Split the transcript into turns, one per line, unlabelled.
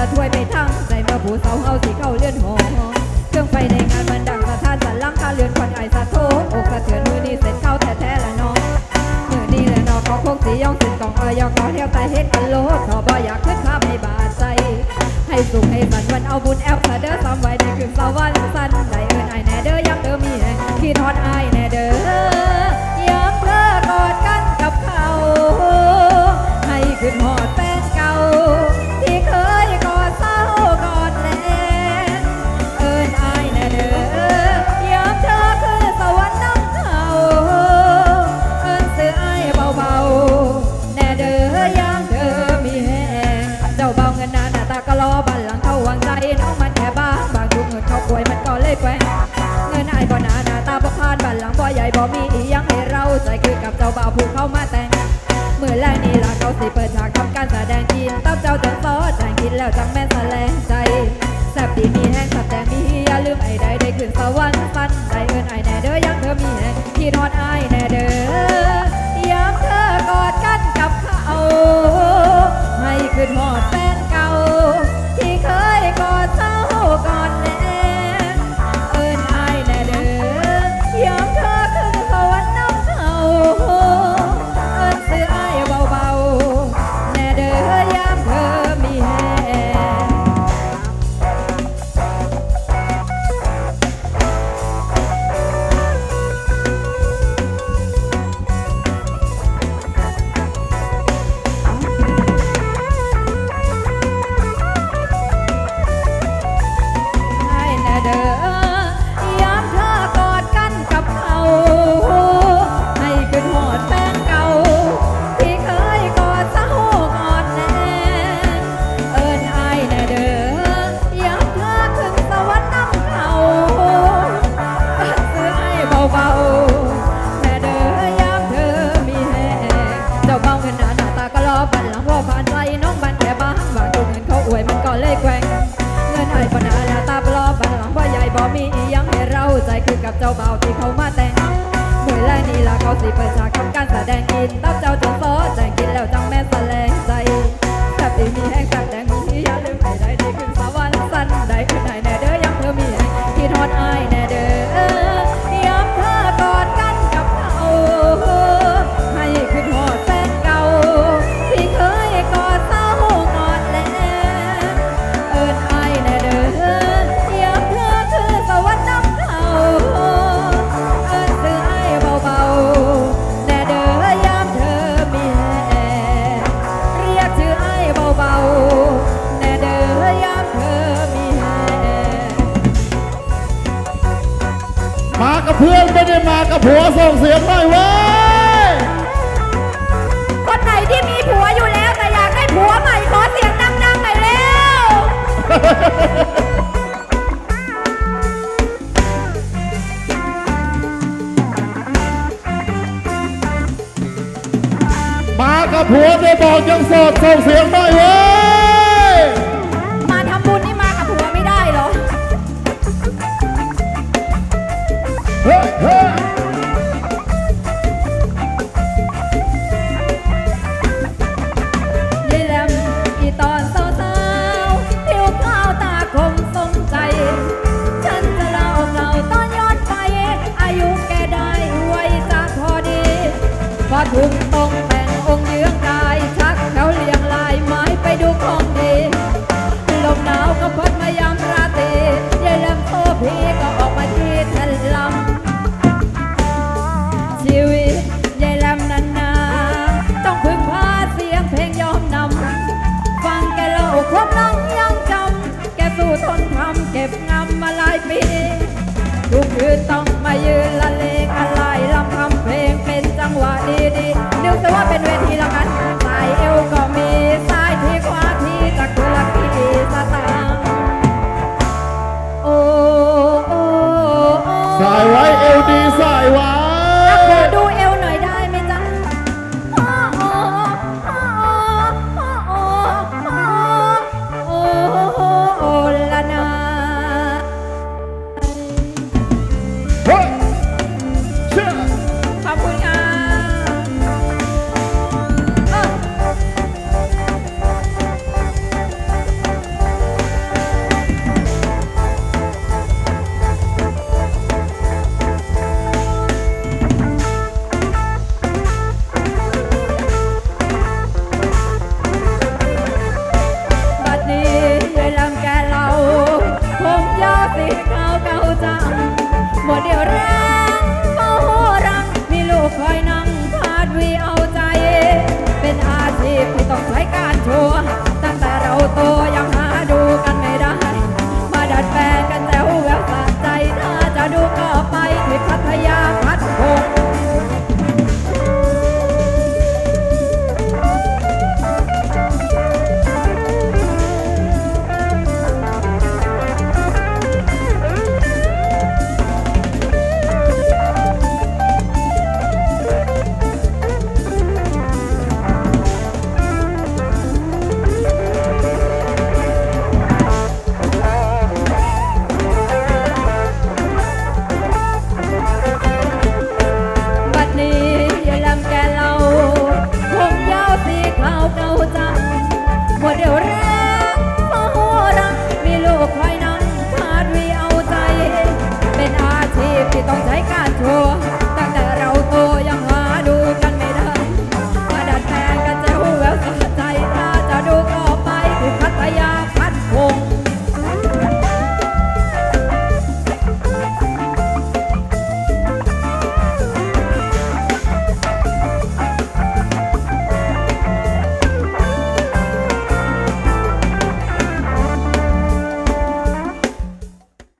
ละถ้วยไปทั้งใจเมื่อผู้สาวเฮาสิเข้าเลื่อนหอเครื่องไฟในงานมันดังสะท้านสันลังคาเรือนควันไอสะโทอกสะเทือนมือนี้เสร็จเข้าแท้ๆละน้องมือนี้แหละเนอก็คงสีย่องสินกองออยก็เที่ยวแต่เฮ็ดกันโลดขอบ่อยากขึ้นภาพให้บาดใจ ให้สุขให้สันวันเอาบุญแอลซะเด้อซ้ำไว้ในคืนสวรรค์สันได้เอิ้นไอาแน่เด้อย้ำเด้อมีแห่งคิดฮอดไอแน่เด้อย้ำเธอกอดกันกับเขาให้ขึ้นฮอด ตาก็รอบันหลังเข้าวางใจน้องมันแค่บ้างบางทุกเงินเขาป่วยมันก็เลยแกว่งเงินอายบ่หนาหน้าตาบ่พานบันหลังบ่ใหญ่บ่มีอีหยังให้เราใจคือกับเจ้าบ่าวผู้เข้ามาแต่งเมื่อแรกนี่ล่ะเขาสิเปิดฉากทำการแสดงกินตับเจ้าจังซอแจงกินแล้วจังแม่แสลงใจแซ่บดีมีแห้งสับแต่มีอย่าลืมไอ้ใดได้ขึ้นสวรรค์สั้นได้เอินไอ้แน่เด้อยังเธอมีแห้งที่นอนไอ้ ยังให้เราใจคือกับเจ้าเบาที่เขามาแต่งเมื่อแรนี่ล่ะเขาสิเปิดฉากทำการแสดงกินตับเจ้าจนซอแต่งกินแล้วจังแม่แสลงใจแซ่บดีมีแห้งแซ่บแดง เพื่
อนไม่ได้มากับผัวส่งเสียงหน่อยเว้ย
คนไหนที่มีผัวอยู่แล้วแต่อยากได้ผัวใหม่ขอเสียงดังๆหน่อยเร็ว
มากับผัวได้บอกยังโสดส่งเสียงหน่อยเว้ย
พอทุ่มตรงแต่งอง ซะว่าเป็นเวทีแล้วกันสายเอวก็มีสายที่ขวาที่ตะกุลักที่สตางโอ้โอ้สายไว้เอวดีสายไว้